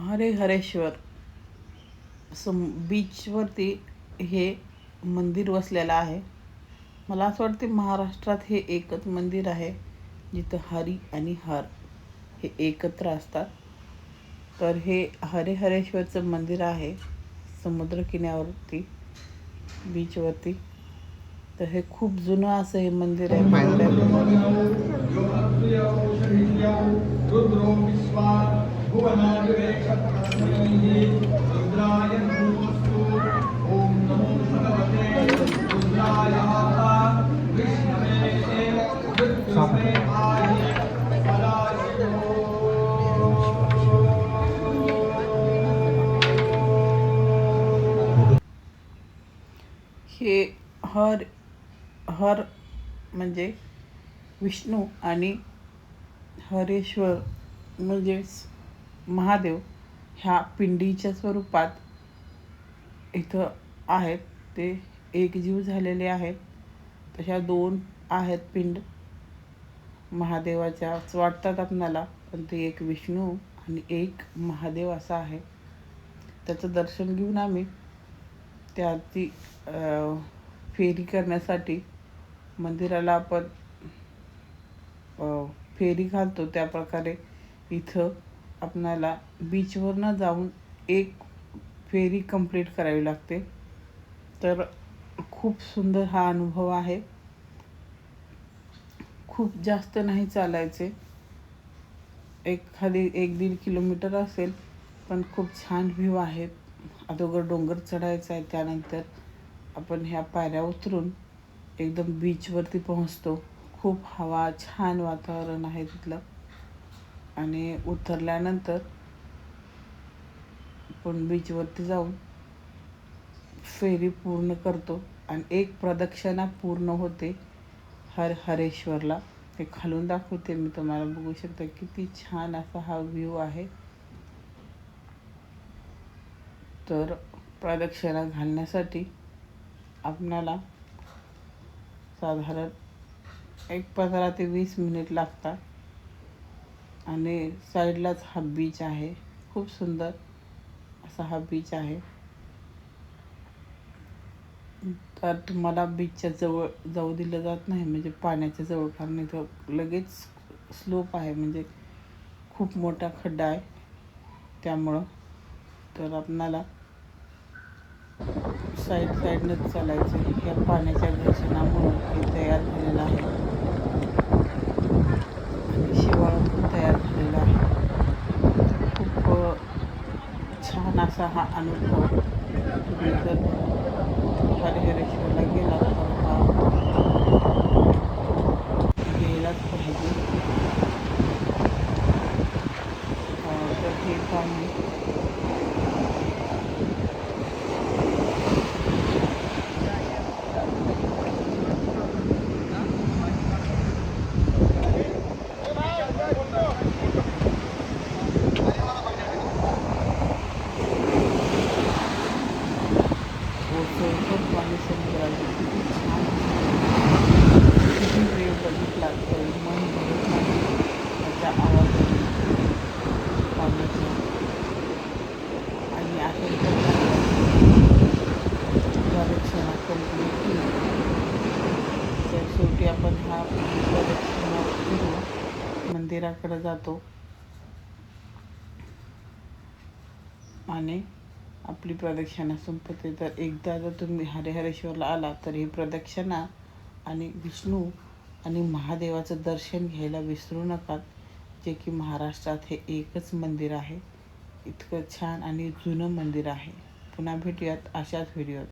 हरे हरेश्वर. सम बीचवरती हे मंदिर वसलेलं आहे. मला असं वाटते महाराष्ट्रात हे एकच मंदिर आहे जिथं हरी आणि हर हे एकत्र असतात. तर हे हरे हरेश्वरचं मंदिर आहे समुद्रकिन्यावरती बीचवरती तर हे खूप जुनं असं हे मंदिर आहे रुद्रो विश्वा रुद्राय नमोऽस्तु ॐ नमो भगवते रुद्राय विष्णवे विष्णुदेवाय हे हर हर म्हणजे विष्णू आणि हरेश्वर म्हणजेच महादेव ह्या पिंडीच्या स्वरूपात इथं आहेत. ते एकजीव झालेले आहेत. तशा दोन आहेत पिंड. महादेवाच्याच वाटतात आपणाला पण ते एक विष्णू आणि एक महादेव असा आहे. त्याचं दर्शन घेऊन आम्ही त्याची फेरी करण्यासाठी मंदिराला आपण फेरी घालतो त्या प्रकारे. इथं आपणाला बीचवरनं जाऊन एक फेरी कंप्लीट करावी लागते. तर खूप सुंदर हा अनुभव आहे. खूप जास्त नाही चालायचे. एक खाली एक दीड किलोमीटर असेल पण खूप छान व्ह्यू आहेत अगोदर डोंगर चढायचा आहे त्यानंतर आपण ह्या पायऱ्या उतरून एकदम बीचवरती पोहोचतो. खूप हवा छान वातावरण आहे तिथलं. आणि उतरल्यानंतर आपण बीचवरती जाऊन फेरी पूर्ण करतो. आणि एक प्रदक्षिणा पूर्ण होते हर हरेश्वरला. हे खालून दाखवते मी तुम्हाला. बघू शकता किती छान असा हा व्ह्यू आहे. तर प्रदक्षिणा घालण्यासाठी आपणाला साधारण एक पंधरा ते वीस मिनिट लागतात. आणि साईडलाच हा बीच आहे. खूप सुंदर असा हा बीच आहे. तर तुम्हाला बीचच्या जवळ जाऊ दिलं जात नाही. म्हणजे पाण्याच्या जवळ कारण इथं लगेच स्लोप आहे. म्हणजे खूप मोठा खड्डा आहे. त्यामुळं तर आपणाला साईड साईडनंच चालायचं. या पाण्याच्या घर्षणामुळं हे तयार झालेलं आहे. आणि शिवाळा पण तयार झालेला आहे. खूप छान असा हा अनुभव. तुम्ही जर हरिहरेश्वरला गेला तर हा गेलाच पाहिजे. तर हे पाणी ओसरकर पाणी समुद्राचे किती छान किती वेळ बघितला तर मन भरत नाही त्याच्या आवाजाने पाण्याच्या आणि आपण प्रदक्षिणा कंप्लीट केली तर शेवटी आपण हा प्रदक्षिणा फिरून मंदिराकडे जातो. आणि आपली प्रदक्षिणा संपते. तर एकदा जर तुम्ही हरिहरेश्वरला आला तर ही प्रदक्षिणा आणि विष्णू आणि महादेवाचं दर्शन घ्यायला विसरू नका. जे की महाराष्ट्रात हे एकच मंदिर आहे. इतकं छान आणि जुनं मंदिर आहे. पुन्हा भेटूयात अशाच व्हिडिओत